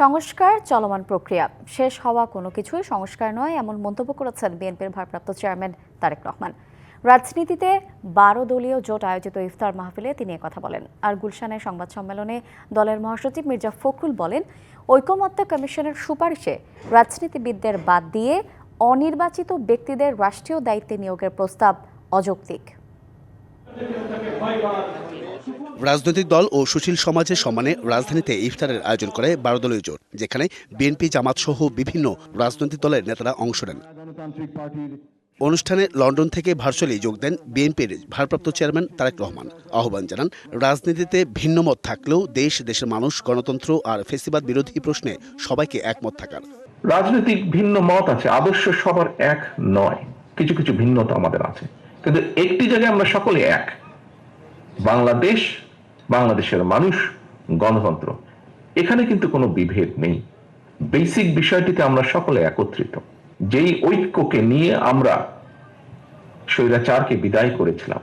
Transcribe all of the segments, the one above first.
সংস্কার চলমান প্রক্রিয়া। শেষ হওয়া কোনো কিছুই সংস্কার নয়, এমন মন্তব্য করেছেন বিএনপির ভারপ্রাপ্ত চেয়ারম্যান তারেক রহমান। রাজনীতিতে বারো দলীয় জোট আয়োজিত ইফতার মাহফিলে তিনি কথা বলেন। আর গুলশানের সংবাদ সম্মেলনে দলের মহাসচিব মির্জা ফখরুল বলেন, ঐকমত্য কমিশনের সুপারিশে রাজনীতিবিদদের বাদ দিয়ে অনির্বাচিত ব্যক্তিদের রাষ্ট্রীয় দায়িত্বে নিয়োগের প্রস্তাব অযৌক্তিক। রাজনৈতিক দল ও সুশীল সমাজের সম্মানে রাজধানীতে ইফতারের আয়োজন করে বারো দলীয় জোট যেখানে বিএনপি জামাত সহ বিভিন্ন রাজনৈতিক দলের নেতারা অংশ নেন। অনুষ্ঠানে লন্ডন থেকে ভার্চুয়ালি যোগ দেন বিএনপির ভারপ্রাপ্ত চেয়ারম্যান তারেক রহমান। আহ্বান জানান রাজনীতিতে ভিন্নমত থাকলেও দেশ দেশের মানুষ গণতন্ত্র আর ফেসিবাদ বিরোধী প্রশ্নে সবাইকে একমত থাকার। রাজনৈতিক ভিন্ন মত আছে আদর্শ সবার এক নয়। কিছু কিছু ভিন্নতা আমাদের আছে। কিন্তু একটি জায়গায় আমরা সকলে এক। বাংলাদেশ বাংলাদেশের মানুষ গণতন্ত্র। এখানে কিন্তু কোনো বিভেদ নেই। বেসিক বিষয়টিতে আমরা সকলে একত্রিত। যেই ঐক্যকে নিয়ে আমরা স্বৈরাচারকে বিদায় করেছিলাম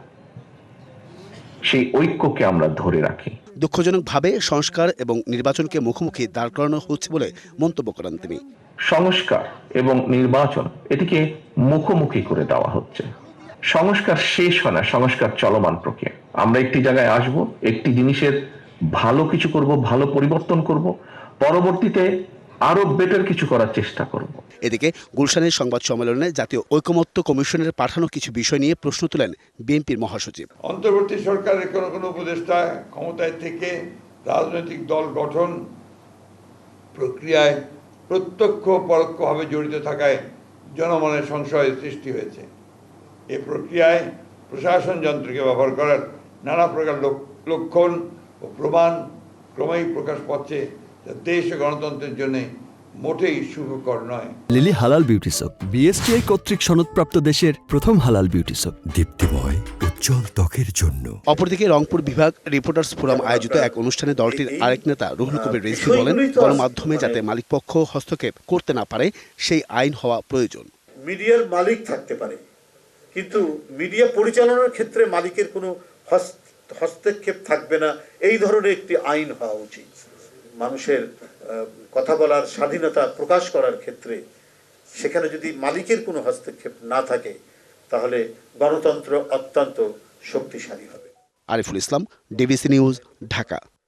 সেই ঐক্যকে আমরা ধরে রাখি। দুঃখজনকভাবে সংস্কার এবং নির্বাচনকে মুখোমুখি দাঁড় করানো হচ্ছে বলে মন্তব্য করেন তিনি। সংস্কার এবং নির্বাচন এটিকে মুখোমুখি করে দেওয়া হচ্ছে। সংস্কার শেষ হয় না সংস্কার চলমান প্রক্রিয়া। আমরা একটি জায়গায় আসব একটি জিনিসের ভালো কিছু করব ভালো পরিবর্তন করব পরবর্তীতে আরও বেটার কিছু করার চেষ্টা করব। এদিকে গুলশানের সংবাদ সম্মেলনে জাতীয় ঐকমত্য কমিশনের পাঠানো কিছু বিষয় নিয়ে প্রশ্ন তুলেন বিএনপির মহাসচিব। অন্তর্বর্তী সরকারের কোনো কোনো উপদেষ্টা ক্ষমতায় থেকে রাজনৈতিক দল গঠন প্রক্রিয়ায় প্রত্যক্ষ পরোক্ষভাবে জড়িত থাকায় জনমনের সংশয়ের সৃষ্টি হয়েছে। এ প্রক্রিয়ায় প্রশাসন যন্ত্রকে ব্যবহার করার নানা প্রকার লক্ষণ ও প্রমাণ ক্রমেই প্রকাশ পাচ্ছে যা দেশ ও গণতন্ত্রের জন্য মোটেই শুভকর নয়। লিলি হালাল বিউটি সোপ বিএসটিআই কর্তৃক সনদপ্রাপ্ত দেশের প্রথম হালাল বিউটি সোপ দীপ্তিময় উজ্জ্বল ত্বকের জন্য। অপরদিকে রংপুর বিভাগ রিপোর্টার্স ফোরাম আয়োজিত এক অনুষ্ঠানে দলটির আরেক নেতা রুহুল কবির রিজভী বলেন গণমাধ্যমে যাতে মালিকপক্ষ হস্তক্ষেপ করতে না পারে সেই আইন হওয়া প্রয়োজন। মিডিয়ার মালিক থাকতে পারে। কিন্তু মিডিয়া পরিচালনার ক্ষেত্রে মালিকের কোনো হস- হস্তক্ষেপ থাকবে না। এই ধরনের একটি আইন হওয়া উচিত। মানুষের কথা বলার স্বাধীনতা প্রকাশ করার ক্ষেত্রে সেখানে যদি মালিকের কোনো হস্তক্ষেপ না থাকে, তাহলে গণতন্ত্র অত্যন্ত শক্তিশালী হবে। Ariful Islam, DBC news, Dhaka.